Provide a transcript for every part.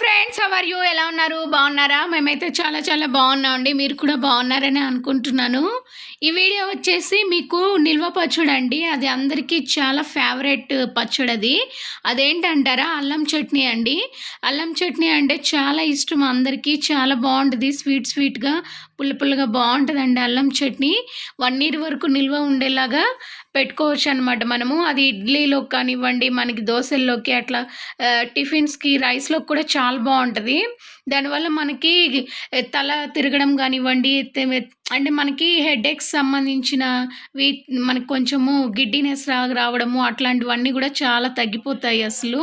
Jeffrey. Friends hour you ఎలా ఉన్నారు? బాగున్నారా? మేమైతే చాలా చాలా బాగున్నామండి మీరు కూడా బాగున్నారని అనుకుంటున్నాను. ఈ వీడియో వచ్చేసి మీకు నిల్వ పచ్చడి అండి. అది అందరికీ చాలా ఫేవరెట్ పచ్చడి అది. అదేంటంటారా? అల్లం చట్నీ అండి. అల్లం చట్నీ అంటే చాలా ఇష్టం అందరికీ. చాలా బాగుంటుంది. స్వీట్ స్వీట్గా పుల్ల పుల్లగా బాగుంటుందండి అల్లం చట్నీ. వన్ ఇయర్ వరకు నిల్వ ఉండేలాగా పెట్టుకోవచ్చు అనమాట మనము. అది ఇడ్లీలో కానివ్వండి మనకి దోశల్లోకి అట్లా టిఫిన్స్కి రైస్లోకి కూడా చాలా బాగుంటుంది. దానివల్ల మనకి తల తిరగడం కానివ్వండి అంటే మనకి హెడేక్స్ సంబంధించిన వీ మనకు కొంచెము గిడ్డినెస్ రా రావడము అట్లాంటివన్నీ కూడా చాలా తగ్గిపోతాయి అసలు.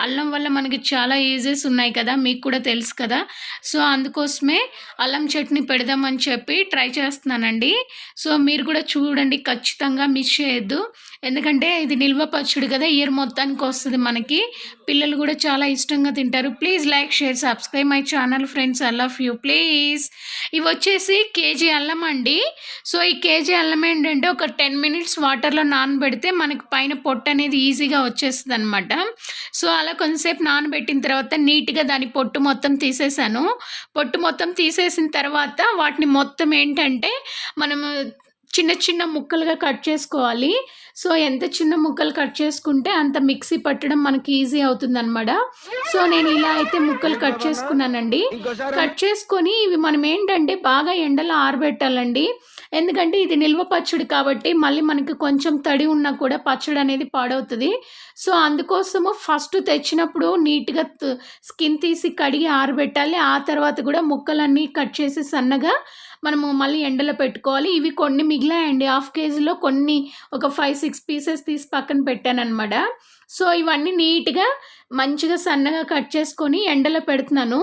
అల్లం వల్ల మనకి చాలా యూజెస్ ఉన్నాయి కదా మీకు కూడా తెలుసు కదా. సో అందుకోసమే అల్లం చట్నీ పెడదామని చెప్పి ట్రై చేస్తున్నానండి. సో మీరు కూడా చూడండి ఖచ్చితంగా మిస్ చేయొద్దు. ఎందుకంటే ఇది నిల్వ పచ్చడి కదా ఇయర్ మొత్తానికి వస్తుంది మనకి. పిల్లలు కూడా చాలా ఇష్టంగా తింటారు. Please like share subscribe my channel friends. I love you please. ఇవి వచ్చేసి కేజీ అల్లం అండి. సో ఈ కేజీ అల్లం ఏంటంటే ఒక టెన్ మినిట్స్ వాటర్లో నానబెడితే మనకి పైన పొట్టు అనేది ఈజీగా వచ్చేస్తుంది అనమాట సో అలా కొంతసేపు నానబెట్టిన తర్వాత నీట్గా దాని పొట్టు మొత్తం తీసేసాను. పొట్టు మొత్తం తీసేసిన తర్వాత వాటిని మొత్తం ఏంటంటే మనము చిన్న చిన్న ముక్కలుగా కట్ చేసుకోవాలి. సో ఎంత చిన్న ముక్కలు కట్ చేసుకుంటే అంత మిక్సీ పట్టడం మనకి ఈజీ అవుతుంది అనమాట సో నేను ఇలా అయితే ముక్కలు కట్ చేసుకున్నానండి. కట్ చేసుకొని ఇవి మనం ఏంటంటే బాగా ఎండలో ఆరబెట్టాలండి. ఎందుకంటే ఇది నిల్వ పచ్చడి కాబట్టి మళ్ళీ మనకి కొంచెం తడి ఉన్నా కూడా పచ్చడి అనేది పాడవుతుంది. సో అందుకోసము ఫస్ట్ తెచ్చినప్పుడు నీట్గా స్కిన్ తీసి కడిగి ఆరబెట్టాలి. ఆ తర్వాత కూడా ముక్కలన్నీ కట్ చేసి సన్నగా మనము మళ్ళీ ఎండలో పెట్టుకోవాలి. ఇవి కొన్ని మిగిలాయండి. హాఫ్ కేజీలో కొన్ని ఒక ఫైవ్ సిక్స్ పీసెస్ తీసి పక్కన పెట్టాను అనమాట సో ఇవన్నీ నీట్గా మంచిగా సన్నగా కట్ చేసుకొని ఎండలో పెడుతున్నాను.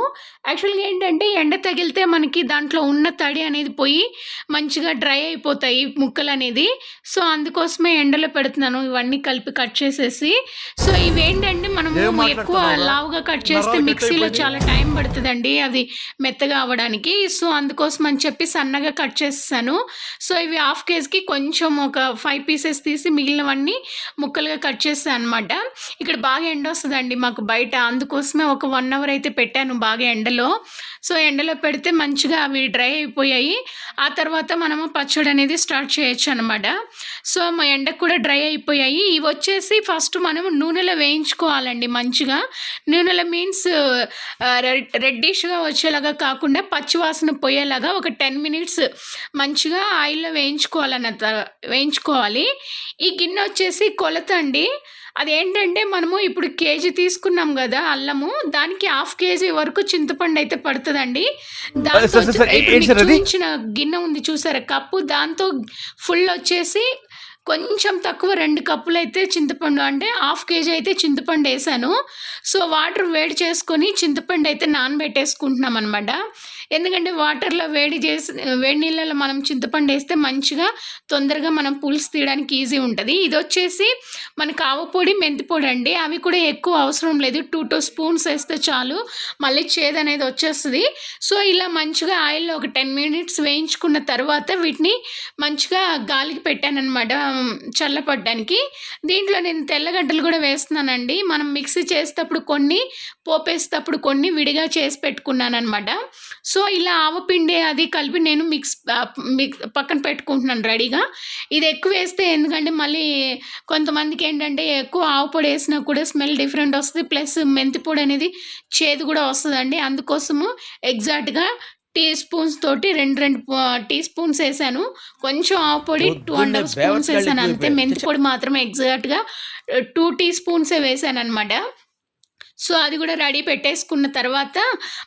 యాక్చువల్గా ఏంటంటే ఎండ తగిలితే మనకి దాంట్లో ఉన్న తడి అనేది పోయి మంచిగా డ్రై అయిపోతాయి ముక్కలు అనేది. సో అందుకోసమే ఎండలో పెడుతున్నాను. ఇవన్నీ కలిపి కట్ చేసేసి. సో ఇవేంటంటే మనం ఎక్కువ? లావుగా కట్ చేస్తే మిక్సీలో చాలా టైం పడుతుందండి అది మెత్తగా అవ్వడానికి. సో అందుకోసం అని చెప్పి సన్నగా కట్ చేసేసాను. సో ఇవి హాఫ్ కేజీకి కొంచెం ఒక ఫైవ్ పీసెస్ తీసి మిగిలినవన్నీ ముక్కలుగా కట్ చేస్తాను అనమాట ఇక్కడ బాగా ఎండ వస్తుందండి. మాకు బయట అందుకోసమే ఒక వన్ అవర్ అయితే పెట్టాను బాగా ఎండలో. సో ఎండలో పెడితే మంచిగా అవి డ్రై అయిపోయాయి. ఆ తర్వాత మనము పచ్చడి అనేది స్టార్ట్ చేయొచ్చు అనమాట సో మా ఎండకు కూడా డ్రై అయిపోయాయి. ఇవి వచ్చేసి ఫస్ట్ మనం నూనెలో వేయించుకోవాలండి మంచిగా. నూనెలో మీన్స్ రెడ్డిష్గా వచ్చేలాగా కాకుండా పచ్చివాసన పోయేలాగా ఒక టెన్ మినిట్స్ మంచిగా ఆయిల్లో వేయించుకోవాలన్న వేయించుకోవాలి. ఈ గిన్నె వచ్చేసి కొలత అండి. అదేంటంటే మనము ఇప్పుడు కేజీ తీసుకున్నాం కదా అల్లము దానికి హాఫ్ కేజీ వరకు చింతపండు అయితే పడుతుందండి. దాంతో? చూపించిన గిన్నె ఉంది చూసారా? కప్పు దాంతో ఫుల్ వచ్చేసి కొంచెం తక్కువ రెండు కప్పులు అయితే చింతపండు అంటే హాఫ్ కేజీ అయితే చింతపండు వేసాను. సో వాటర్ వేడి చేసుకొని చింతపండు అయితే నానబెట్టేసుకుంటున్నాం అనమాట ఎందుకంటే వాటర్లో వేడి చేసి వేడి నీళ్ళలో మనం చింతపండు వేస్తే మంచిగా తొందరగా మనం పులుసు తీయడానికి ఈజీ ఉంటుంది. ఇది వచ్చేసి మనకు కావపొడి మెంతిపొడి అండి. అవి కూడా ఎక్కువ అవసరం లేదు. టూ టూ స్పూన్స్ వేస్తే చాలు. మళ్ళీ చేదు అనేది వచ్చేస్తుంది. సో ఇలా మంచిగా ఆయిల్లో ఒక టెన్ మినిట్స్ వేయించుకున్న తర్వాత వీటిని మంచిగా గాలికి పెట్టానమాట చల్లపడ్డానికి. దీంట్లో నేను తెల్లగడ్డలు కూడా వేస్తున్నానండి. మనం మిక్సీ చేసేటప్పుడు కొన్ని పోపేసేటప్పుడు కొన్ని విడిగా చేసి పెట్టుకున్నాను అనమాట సో ఇలా ఆవపిండి అది కలిపి నేను మిక్స్ మిక్స్ పక్కన పెట్టుకుంటున్నాను రెడీగా. ఇది ఎక్కువ వేస్తే ఎందుకంటే మళ్ళీ కొంతమందికి ఏంటంటే ఎక్కువ ఆవు పొడి వేసినా కూడా స్మెల్ డిఫరెంట్ వస్తుంది. ప్లస్ మెంతి పొడి అనేది చేదు కూడా వస్తుందండి. అందుకోసము ఎగ్జాక్ట్గా టీ స్పూన్స్ తోటి రెండు రెండు టీ స్పూన్స్ వేసాను. కొంచెం ఆవు పొడి టూ అండ్ హాఫ్ స్పూన్స్ వేసాను. అంతే మెంతి పొడి మాత్రం ఎగ్జాక్ట్గా టూ టీ స్పూన్సే వేసాను అనమాట సో అది కూడా రెడీ పెట్టేసుకున్న తర్వాత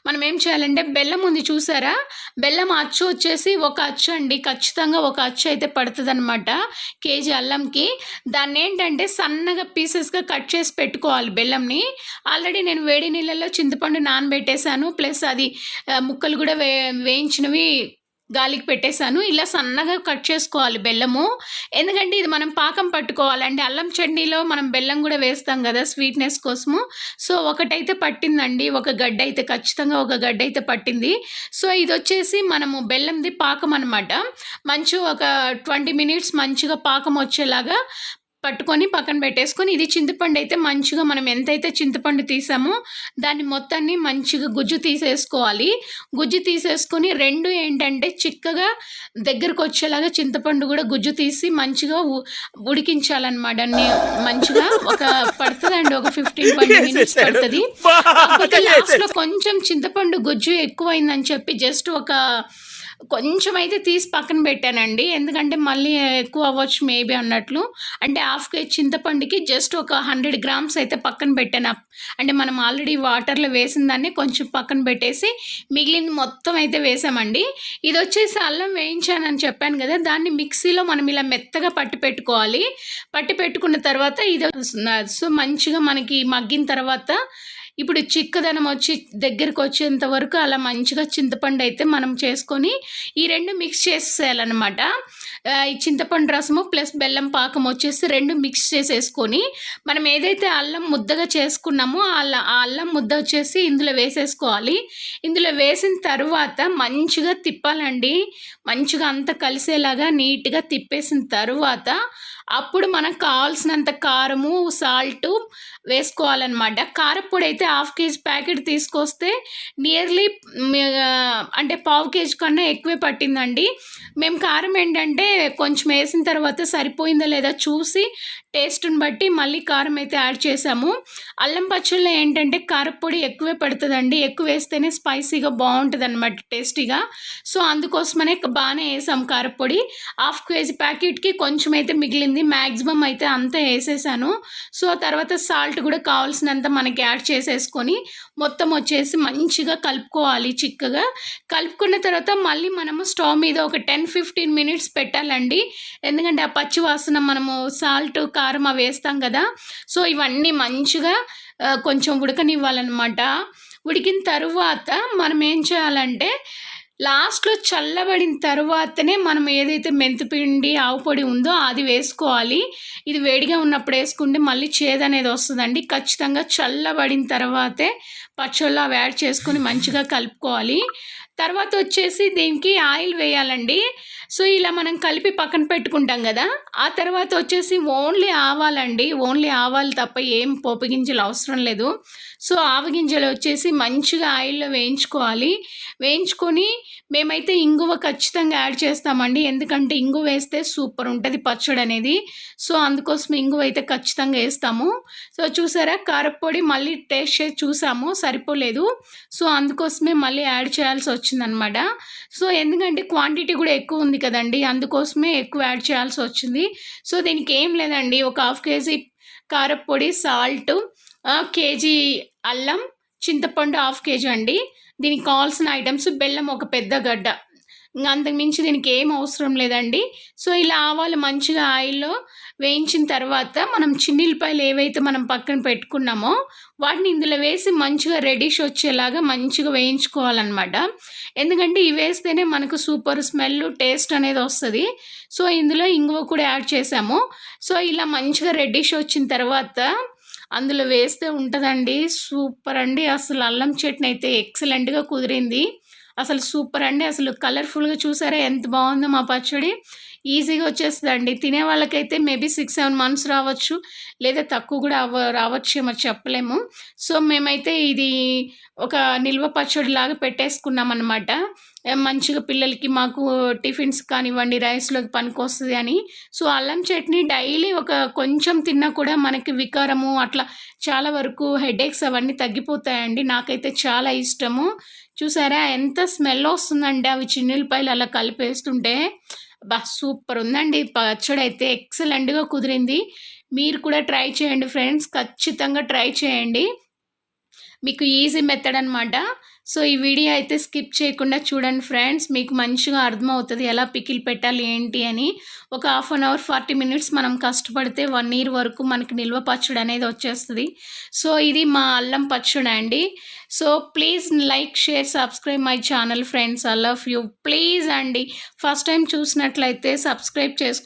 మనం ఏం చేయాలంటే బెల్లం ఉంది చూసారా? బెల్లం అచ్చు వచ్చేసి ఒక అచ్చు అండి. ఖచ్చితంగా ఒక అచ్చు అయితే పడుతుంది అనమాట కేజీ అల్లంకి. దాన్ని ఏంటంటే సన్నగా పీసెస్గా కట్ చేసి పెట్టుకోవాలి బెల్లంని. ఆల్రెడీ నేను వేడి నీళ్ళల్లో చింతపండు నానబెట్టేశాను. ప్లస్ అది ముక్కలు కూడా వే వేయించినవి గాలికి పెట్టేశాను. ఇలా సన్నగా కట్ చేసుకోవాలి బెల్లము. ఎందుకంటే ఇది మనం పాకం పట్టుకోవాలండి. అల్లం చట్నీలో మనం బెల్లం కూడా వేస్తాం కదా స్వీట్నెస్ కోసము. సో ఒకటైతే పట్టిందండి. ఒక గడ్డ అయితే ఖచ్చితంగా ఒక గడ్డ అయితే పట్టింది. సో ఇది వచ్చేసి మనము బెల్లంది పాకం అనమాట మంచి ఒక ట్వంటీ మినిట్స్ మంచిగా పాకం వచ్చేలాగా పట్టుకొని పక్కన పెట్టేసుకొని ఇది చింతపండు అయితే మంచిగా మనం ఎంతైతే చింతపండు తీసామో దాన్ని మొత్తాన్ని మంచిగా గుజ్జు తీసేసుకోవాలి. గుజ్జు తీసేసుకొని రెండు ఏంటంటే చిక్కగా దగ్గరకు వచ్చేలాగా చింతపండు కూడా గుజ్జు తీసి మంచిగా ఉడికించాలన్నమాట. అన్ని మంచిగా ఒక పడుతుందండి ఒక ఫిఫ్టీన్ ట్వంటీ మినిట్స్ పడుతుంది. కాకపోతే లాస్ట్లో కొంచెం చింతపండు గుజ్జు ఎక్కువైందని చెప్పి జస్ట్ ఒక కొంచెం అయితే తీసి పక్కన పెట్టానండి. ఎందుకంటే మళ్ళీ ఎక్కువ అవ్వచ్చు మేబీ అన్నట్లు. అంటే హాఫ్ కేజీ చింతపండుకి జస్ట్ ఒక హండ్రెడ్ గ్రామ్స్ అయితే పక్కన పెట్టాను. అంటే మనం ఆల్రెడీ వాటర్లో వేసిన దాన్ని కొంచెం పక్కన పెట్టేసి మిగిలింది మొత్తం అయితే వేసామండి. ఇది వచ్చేసి అల్లం వేయించానని చెప్పాను కదా దాన్ని మిక్సీలో మనం ఇలా మెత్తగా పట్టి పెట్టుకోవాలి. పట్టి పెట్టుకున్న తర్వాత ఇది సో మంచిగా మనకి మగ్గిన తర్వాత ఇప్పుడు చిక్కదనం వచ్చి దగ్గరికి వచ్చేంత వరకు అలా మంచిగా చింతపండు అయితే మనం చేసుకొని ఈ రెండు మిక్స్ చేసేయాలన్నమాట. ఈ చింతపండు రసము ప్లస్ బెల్లం పాకం వచ్చేసి రెండు మిక్స్ చేసేసుకొని మనం ఏదైతే అల్లం ముద్దగా చేసుకున్నామో ఆ అల్ల- ఆ అల్లం ముద్ద వచ్చేసి ఇందులో వేసేసుకోవాలి. ఇందులో వేసిన తర్వాత మంచిగా తిప్పాలండి. మంచిగా అంత కలిసేలాగా నీట్గా తిప్పేసిన తర్వాత అప్పుడు మనకు కావాల్సినంత కారము సాల్ట్ వేసుకోవాలన్నమాట. కారపొడి అయితే హాఫ్ కేజీ ప్యాకెట్ తీసుకొస్తే నియర్లీ అంటే పావు కేజీ కన్నా ఎక్కువే పట్టిందండి. మేము కారం ఏంటంటే కొంచెం వేసిన తర్వాత సరిపోయిందా లేదా చూసి టేస్ట్ని బట్టి మళ్ళీ కారం అయితే యాడ్ చేసాము. అల్లం పచ్చళ్ళలో ఏంటంటే కారపొడి ఎక్కువే పడుతుందండి. ఎక్కువ వేస్తేనే స్పైసీగా బాగుంటుంది అనమాట టేస్టీగా. సో అందుకోసమనే బాగానే వేసాం కారపొడి. హాఫ్ కేజీ ప్యాకెట్కి కొంచెం అయితే మిగిలింది. మ్యాక్సిమం అయితే అంతా వేసేసాను. సో తర్వాత సాల్ట్ కూడా కావాల్సినంత మనకి యాడ్ చేసేసుకొని మొత్తం వచ్చేసి మంచిగా కలుపుకోవాలి చిక్కగా. కలుపుకున్న తర్వాత మళ్ళీ మనము స్టవ్ మీద ఒక టెన్ ఫిఫ్టీన్ మినిట్స్ పెట్టాలండి. ఎందుకంటే ఆ పచ్చి వాసన మనము సాల్ట్ కారం అవి వేస్తాం కదా. సో ఇవన్నీ మంచిగా కొంచెం ఉడకనివ్వాలన్నమాట. ఉడికిన తరువాత మనం ఏం చేయాలంటే లాస్ట్లో చల్లబడిన తర్వాతనే మనం ఏదైతే మెంతిపిండి ఆవు పొడి ఉందో అది వేసుకోవాలి. ఇది వేడిగా ఉన్నప్పుడు వేసుకుంటే మళ్ళీ చేదు అనేది వస్తుందండి. ఖచ్చితంగా చల్లబడిన తర్వాతే పచ్చళ్ళు అవి యాడ్ చేసుకొని మంచిగా కలుపుకోవాలి. తర్వాత వచ్చేసి దీనికి ఆయిల్ వేయాలండి. సో ఇలా మనం కలిపి పక్కన పెట్టుకుంటాం కదా ఆ తర్వాత వచ్చేసి ఓన్లీ ఆవాలండి. ఓన్లీ ఆవాలు తప్ప ఏం పోపు గింజలు అవసరం లేదు. సో ఆవ గింజలు వచ్చేసి మంచిగా ఆయిల్లో వేయించుకోవాలి. వేయించుకొని మేమైతే ఇంగువ ఖచ్చితంగా యాడ్ చేస్తామండి. ఎందుకంటే ఇంగువ వేస్తే సూపర్ ఉంటుంది పచ్చడి అనేది. సో అందుకోసం ఇంగువ అయితే ఖచ్చితంగా వేస్తాము. సో చూసారా కారపొడి మళ్ళీ టేస్ట్ చేసి చూసాము సరిపోలేదు. సో అందుకోసమే మళ్ళీ యాడ్ చేయాల్సి వచ్చిందనమాట. సో ఎందుకంటే క్వాంటిటీ కూడా ఎక్కువ ఉంది కదండి. అందుకోసమే ఎక్కువ యాడ్ చేయాల్సి వచ్చింది. సో దీనికి ఏం లేదండి. ఒక హాఫ్ కేజీ కారపొడి సాల్ట్ కేజీ అల్లం చింతపండు హాఫ్ కేజీ అండి. దీనికి కావాల్సిన ఐటమ్స్ బెల్లం ఒక పెద్ద గడ్డ. ఇంకా అంతకుమించి దీనికి ఏం అవసరం లేదండి. సో ఇలా ఆవాలు మంచిగా ఆయిల్లో వేయించిన తర్వాత మనం చిన్నిల్లిపాయలు ఏవైతే మనం పక్కన పెట్టుకున్నామో వాటిని ఇందులో వేసి మంచిగా రెడిష్ వచ్చేలాగా మంచిగా వేయించుకోవాలన్నమాట. ఎందుకంటే ఇవి వేస్తేనే మనకు సూపర్ స్మెల్ టేస్ట్ అనేది వస్తుంది. సో ఇందులో ఇంగువ కూడా యాడ్ చేసాము. సో ఇలా మంచిగా రెడ్డిష్ వచ్చిన తర్వాత అందులో వేస్తే ఉంటుందండి. సూపర్ అండి. అసలు అల్లం చట్నీ అయితే ఎక్సలెంట్గా కుదిరింది. అసలు సూపర్ అండి. అసలు కలర్ఫుల్గా చూసారా? ఎంత బాగుందో మా పచ్చడి. ఈజీగా వచ్చేస్తుందండి. తినే వాళ్ళకైతే మేబీ సిక్స్ సెవెన్ మంత్స్ రావచ్చు. లేదా తక్కువ కూడా అవ రావచ్చేమో చెప్పలేము. సో మేమైతే ఇది ఒక నిల్వ పచ్చడి లాగా పెట్టేసుకున్నాం అనమాట మంచిగా పిల్లలకి మాకు టిఫిన్స్ కానివ్వండి రైస్లోకి పనికొస్తుంది అని. సో అల్లం చట్నీ డైలీ ఒక కొంచెం తిన్నా కూడా మనకి వికారము అట్లా చాలా వరకు హెడేక్స్ అవన్నీ తగ్గిపోతాయండి. నాకైతే చాలా ఇష్టము. చూసారా? ఎంత స్మెల్ వస్తుందండి అవి చిన్నులపాయలు అలా కలిపేస్తుంటే. బా సూపర్ ఉందండి. పచ్చడి అయితే ఎక్సలెంట్గా కుదిరింది. మీరు కూడా ట్రై చేయండి ఫ్రెండ్స్. ఖచ్చితంగా ట్రై చేయండి. మీకు ఈజీ మెథడ్ అనమాట సో ఈ వీడియో అయితే స్కిప్ చేయకుండా చూడండి ఫ్రెండ్స్. మీకు మంచిగా అర్థమవుతుంది ఎలా పికిల్ పెట్టాలి ఏంటి అని. ఒక half an hour forty minutes మనం కష్టపడితే వన్ ఇయర్ వరకు మనకి నిల్వ పచ్చడి అనేది వచ్చేస్తుంది. సో ఇది మా అల్లం పచ్చడి అండి. So please like share subscribe my channel friends. I love you. Please అండి ఫస్ట్ టైం చూసినట్లయితే సబ్స్క్రైబ్ చేసుకో